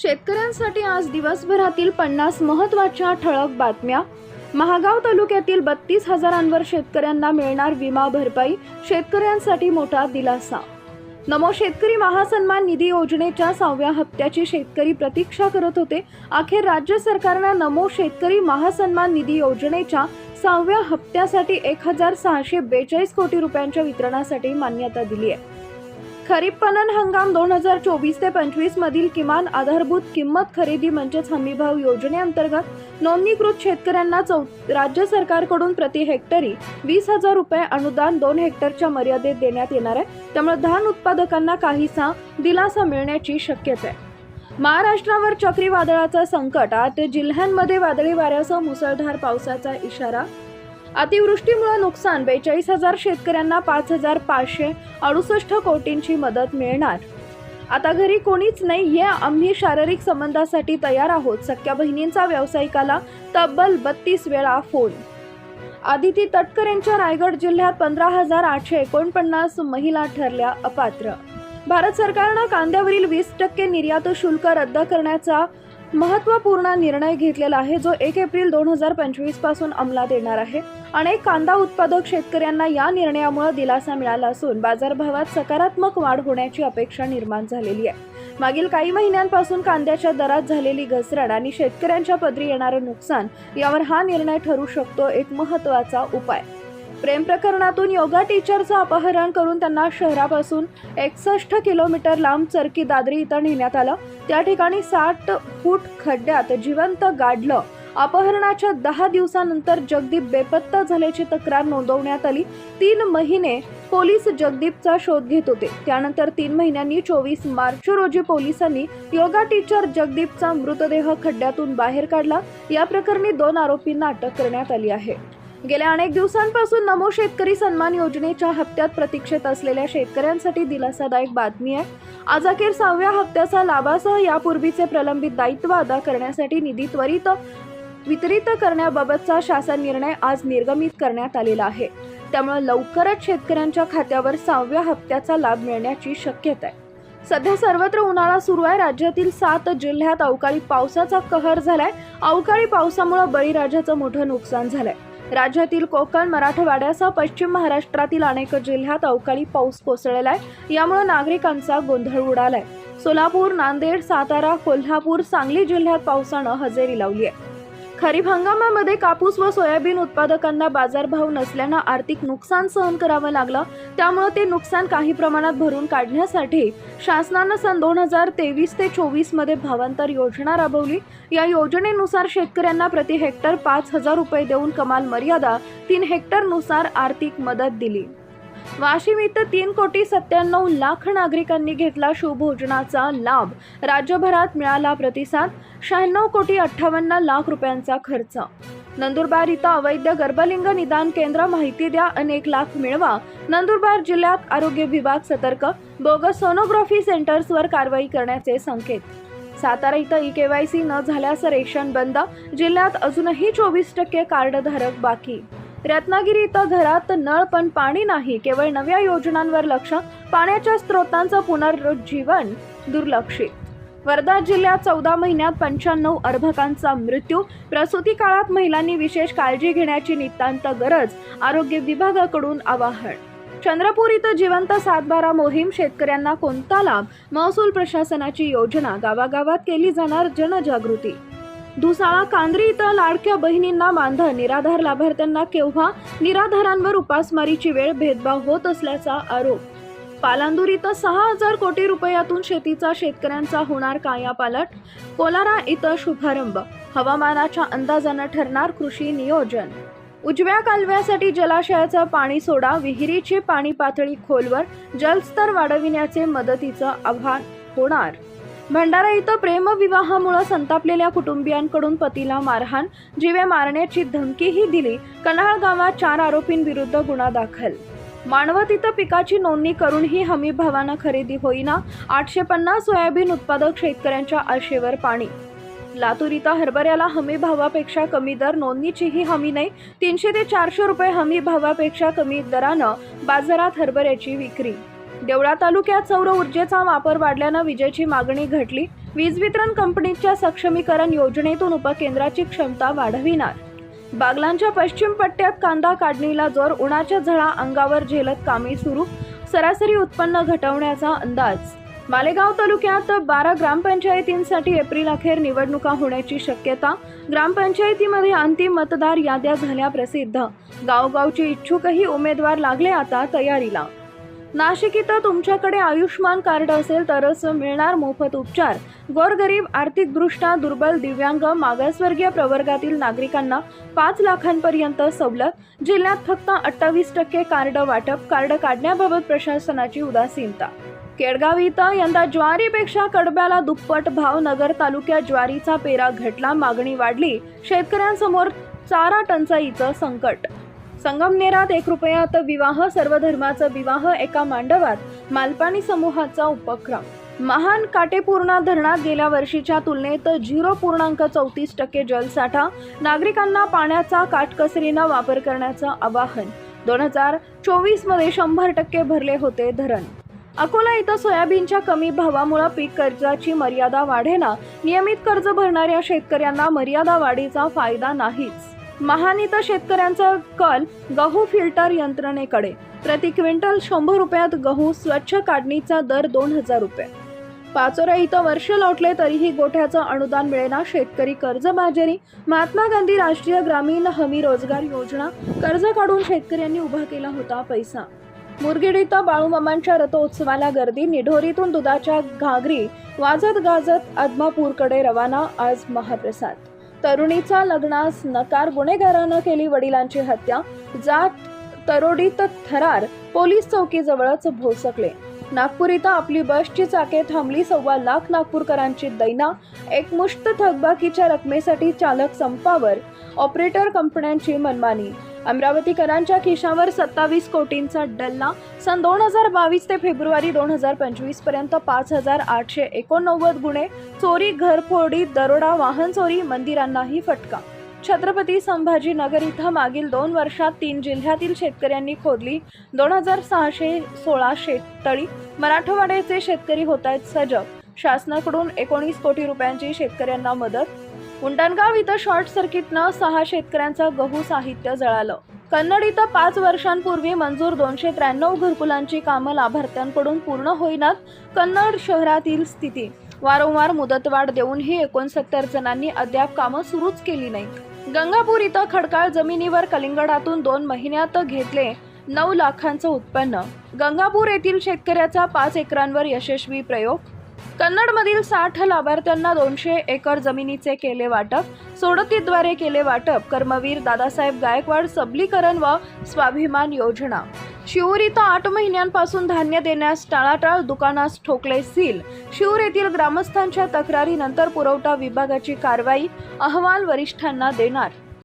शेतकऱ्यांसाठी आज दिवसभरातील पन्नास महत्त्वाच्या ठळक बातम्या. महागाव तालुक्यातील बत्तीस हजारांवर शेतकऱ्यांना मिळणार विमा भरपाई शेतकऱ्यांसाठी मोठा दिलासा. नमो शेतकरी महासन्मान निधी योजनेच्या सहाव्या हप्त्याची शेतकरी प्रतीक्षा करत होते. अखेर राज्य सरकारनं नमो शेतकरी महासन्मान निधी योजनेच्या सहाव्या हप्त्यासाठी एक हजार सहाशे बेचाळीस कोटी रुपयांच्या वितरणासाठी मान्यता दिली आहे खरीप पणन हंगाम दोन हजार चोवीस ते पंचवीस मधील किमान आधारभूत किंमत खरेदी म्हणजेच हमीभाव योजनेअंतर्गत नोंदणीकृत शेतकऱ्यांना चौ राज्य सरकारकडून प्रति हेक्टरी वीस हजार रुपये अनुदान दोन हेक्टरच्या मर्यादेत देण्यात येणार आहे. त्यामुळे धान उत्पादकांना काहीसा दिलासा मिळण्याची शक्यता. आहे महाराष्ट्रावर चक्रीवादळाचं संकट आठ जिल्ह्यांमध्ये वादळी वाऱ्यासह मुसळधार पावसाचा इशारा अतिवृष्टीमुळे नुकसान बेचाळीस हजार शेतकऱ्यांना पाच हजार पाचशे अडुसष्ट कोटींची मदत मिळणार. आता घरी कोणीच नाही हे आम्ही शारीरिक संबंधासाठी तयार आहोत सख्या बहिणींचा व्यावसायिकाला तब्बल बत्तीस वेळा फोन. आदिती तटकर यांच्या रायगड जिल्ह्यात पंधरा हजार आठशे एकोणपन्नास महिला ठरल्या अपात्र. भारत सरकारनं कांद्यावरील वीस टक्के निर्यात शुल्क रद्द करण्याचा महत्त्वपूर्ण निर्णय घेतलेला आहे जो एक एप्रिल दोन हजार पंचवीसपासून अंमलात येणार आहे. अनेक कांदा उत्पादक शेतकऱ्यांना या निर्णयामुळे दिलासा मिळाला असून बाजारभावात सकारात्मक वाढ होण्याची अपेक्षा निर्माण झालेली आहे. मागील काही महिन्यांपासून कांद्याच्या दरात झालेली घसरण आणि शेतकऱ्यांच्या पदरी येणारं नुकसान यावर हा निर्णय ठरू शकतो एक महत्त्वाचा उपाय. प्रेम प्रकरणातून योगा टीचरचं अपहरण करून त्यांना शहरापासून एकसष्ट किलोमीटर लांब चरकी दादरी इथं नेण्यात आलं. त्या ठिकाणी साठ फूट खड्ड्यात जिवंत गाडलं अपहरणाच्या दहा दिवसानंतर जगदीप बेपत्ता झाल्याची तक्रार नोंदवण्यात आली. तीन महिने पोलीस जगदीपचा शोध घेत होते. त्यानंतर तीन महिन्यांनी चोवीस मार्च रोजी पोलिसांनी योगा टीचर जगदीपचा मृतदेह खड्ड्यातून बाहेर काढला. या प्रकरणी दोन आरोपींना अटक करण्यात आली आहे. गेल्या अनेक दिवसांपासून नमो शेतकरी सन्मान योजनेच्या हप्त्यात प्रतीक्षेत असलेल्या शेतकऱ्यांसाठी दिलासादायक बातमी आहे. आज अखेर सहाव्या हप्त्याचा लाभासह यापूर्वीचे प्रलंबित दायित्व अदा करण्यासाठी निधी त्वरित वितरित करण्याबाबतचा शासन निर्णय आज निर्गमित करण्यात आलेला आहे. त्यामुळे लवकरच शेतकऱ्यांच्या खात्यावर सहाव्या हप्त्याचा लाभ मिळण्याची शक्यता आहे. सध्या सर्वत्र उन्हाळा सुरू आहे. राज्यातील सात जिल्ह्यात अवकाळी पावसाचा कहर झालाय. अवकाळी पावसामुळे बळीराजाचं मोठं नुकसान झालंय. राज्यातील कोकण मराठवाड्यासह पश्चिम महाराष्ट्रातील अनेक जिल्ह्यात अवकाळी पाऊस कोसळलाय. आहे यामुळे नागरिकांचा गोंधळ उडालाय. सोलापूर नांदेड सातारा कोल्हापूर सांगली जिल्ह्यात पावसानं हजेरी लावली आहे खरीप हंगामामध्ये कापूस व सोयाबीन उत्पादकांना बाजारभाव नसल्यानं आर्थिक नुकसान सहन करावं लागलं. त्यामुळे ते नुकसान काही प्रमाणात भरून काढण्यासाठी शासनानं सन दोन हजार तेवीस ते चोवीसमध्ये भावांतर योजना राबवली. या योजनेनुसार शेतकऱ्यांना प्रति हेक्टर पाच हजार रुपये देऊन कमाल मर्यादा तीन हेक्टरनुसार आर्थिक मदत दिली. वाशिम इथं तीन कोटी सत्त्याण्णव लाख नागरिकांनी घेतला शिवभोजनाचा लाभ. राज्यभरात मिळाला प्रतिसाद शहाण्णव कोटी अठ्ठावन्न लाख रुपयांचा खर्च. नंदुरबार इथं अवैध गर्भलिंग निदान केंद्र माहिती द्या अनेक लाख मिळवा. नंदुरबार जिल्ह्यात आरोग्य विभाग सतर्क बोगस सोनोग्राफी सेंटर्सवर कारवाई करण्याचे संकेत. सातारा इथं ई केवायसी न झाल्यास रेशन बंद जिल्ह्यात अजूनही चोवीस टक्के कार्डधारक बाकी. रत्नागिरी इथं घरात नळ पण पाणी नाही केवळ नव्या योजनांवर लक्ष पाण्याच्या स्रोतांचं पुनरुज्जीवन दुर्लक्षित. वर्धा जिल्ह्यात चौदा महिन्यात पंच्याण्णव अर्भकांचा मृत्यू. प्रसूती काळात महिलांनी विशेष काळजी घेण्याची नितांत गरज आरोग्य विभागाकडून आवाहन. चंद्रपूर इथं जिवंत सातबारा मोहीम शेतकऱ्यांना कोणता लाभ? महसूल प्रशासनाची योजना गावागावात केली जाणार जनजागृती. दुसाळा कांद्री इथं लाडक्या बहिणींना बांधा निराधार लाभार्थ्यांना केव्हा? निराधारांवर उपासमारीची वेळ भेदभाव होत असल्याचा आरोप. पालांदूर इथं सहा हजार कोटी रुपयातून शेतीचा शेतकऱ्यांचा होणार कायापालट. कोलारा इथं शुभारंभ. हवामानाच्या अंदाजानं ठरणार कृषी नियोजन. उजव्या कालव्यासाठी जलाशयाचं पाणी सोडा विहिरीची पाणी पातळी खोलवर जलस्तर वाढविण्याचे मदतीचं आव्हान होणार. भंडारा इथं प्रेमविवाहामुळे संतापलेल्या कुटुंबियांकडून पतीला मारहाण जीवे मारण्याची धमकीही दिली. कन्हाळ गावात चार आरोपींविरुद्ध गुन्हा दाखल. मानवत इथं पिकाची नोंदणी करूनही हमी भावानं खरेदी होईना आठशे पन्नास सोयाबीन उत्पादक शेतकऱ्यांच्या आशेवर पाणी. लातूर इथं हरभऱ्याला हमी भावापेक्षा कमी दर नोंदणीचीही हमी नाही तीनशे ते चारशे रुपये हमी भावापेक्षा कमी दरानं बाजारात हरभऱ्याची विक्री. देवळा तालुक्यात सौर ऊर्जेचा वापर वाढल्यानं विजेची मागणी घटली. वीज वितरण कंपनीच्या सक्षमीकरण योजनेतून उपकेंद्राची क्षमता वाढविणार. बागलांच्या पश्चिम पट्ट्यात कांदा काढणीला जोर उन्हाच्या झळा अंगावर झेलत कामे सुरू. सरासरी उत्पन्न घटवण्याचा अंदाज. मालेगाव तालुक्यात बारा ग्रामपंचायतींसाठी एप्रिल अखेर निवडणुका होण्याची शक्यता. ग्रामपंचायतीमध्ये अंतिम मतदार याद्या झाल्या प्रसिद्ध. गावगावचे इच्छुकही उमेदवार लागले आता तयारीला. नाशिक इथं तुमच्याकडे आयुष्मान कार्ड असेल तरच मिळणार मोफत उपचार. गोरगरीब आर्थिकदृष्ट्या दुर्बल दिव्यांग मागासवर्गीय प्रवर्गातील नागरिकांना पाच लाखांपर्यंत सवलत जिल्ह्यात फक्त अठ्ठावीस टक्के कार्ड वाटप कार्ड काढण्याबाबत प्रशासनाची उदासीनता. केडगाव इथं यंदा ज्वारीपेक्षा कडब्याला दुप्पट भाव नगर तालुक्यात ज्वारीचा पेरा घटला मागणी वाढली. शेतकऱ्यांसमोर चारा टंचाईचं संकट संगमनेरात एक रुपयात विवाह सर्व धर्माचा विवाह एका मांडवात मालपाणी समूहाचा उपक्रम. महान काटेपूर्णा धरणात गेल्या वर्षीच्या तुलनेत झिरो पूर्णांक चौतीस टक्के जलसाठा नागरिकांना पाण्याचा काटकसरीनं वापर करण्याचं आवाहन. दोन हजार चोवीसमध्ये शंभर टक्के भरले होते धरण. अकोला इथं सोयाबीनच्या कमी भावामुळे पीक कर्जाची मर्यादा वाढेना. नियमित कर्ज भरणाऱ्या शेतकऱ्यांना मर्यादा वाढीचा फायदा नाहीच. महानित शेतकऱ्यांचा कल गहू फिल्टर यंत्रणेकडे. प्रति क्विंटल शंभर रुपयात गहू स्वच्छ काढणीचा दर दोन हजार रुपये. पाचोरा इथं वर्ष लोटले तरीही गोठ्याचं अनुदान मिळेना शेतकरी कर्जबाजारी महात्मा गांधी राष्ट्रीय ग्रामीण हमी रोजगार योजना. कर्ज काढून शेतकऱ्यांनी उभा केला होता पैसा. मुरगीड इथं बाळूमामांच्या रथोत्सवाला गर्दी. निढोरीतून दुधाच्या घागरी. वाजत गाजत आदमापूरकडे रवाना. आज महाप्रसाद. तरुणीचा लग्नास नकार गुन्हेगारानं केली वडिलांची हत्या जात तरोडीत थरार पोलीस चौकीजवळच भोसकले. नागपूर इथं आपली बसची चाके थांबली सव्वा लाख नागपूरकरांची दैना एकमुष्ट थकबाकीच्या रकमेसाठी चालक संपावर ऑपरेटर कंपन्यांची मनमानी अमरावतीकरांच्या खिशावर सत्तावीस कोटींचा डल्ला. सन दोन हजार बावीस ते फेब्रुवारी दोन हजार पंचवीसपर्यंत पाच हजार आठशे एकोणनव्वद गुन्हे चोरी घरफोडी दरोडा वाहन चोरी मंदिरांनाही फटका. छत्रपती संभाजीनगर इथं मागील दोन वर्षात तीन जिल्ह्यातील शेतकऱ्यांनी खोदली दोन हजार सहाशे सोळा शेततळी. मराठवाड्याचे शेतकरी होत आहेत सजग. शासनाकडून एकोणीस कोटी रुपयांची शेतकऱ्यांना मदत. उंडणगाव इथं शॉर्ट सर्किटनं सहा शेतकऱ्यांचं गहू साहित्य जळालं. कन्नड इथं पाच वर्षांपूर्वी मंजूर दोनशे त्र्याण्णव घरकुलांची कामं लाभार्थ्यांकडून पूर्ण होईनात कन्नड शहरातील स्थिती. वारंवार मुदतवाढ देऊनही एकोणसत्तर जणांनी अद्याप कामं सुरूच केली नाहीत. गंगापूर इथं खडकाळ जमिनीवर कलिंगडातून दोन महिन्यात घेतले नऊ लाखांचं उत्पन्न. गंगापूर येथील शेतकऱ्याचा पाच एकरांवर यशस्वी प्रयोग कन्नडमधील साठ लाभार्थ्यांना दोनशे एकर जमिनीचे केले वाटप सोडतीद्वारे केले वाटप कर्मवीर दादासाहेब गायकवाड सबलीकरण व स्वाभिमान योजना. शिवूर इथं आठ महिन्यांपासून धान्य देण्यास टाळाटाळ दुकानास ठोकले सील. शिवूर येथील ग्रामस्थांच्या तक्रारीनंतर पुरवठा विभागाची कारवाई अहवाल वरिष्ठांना देणार.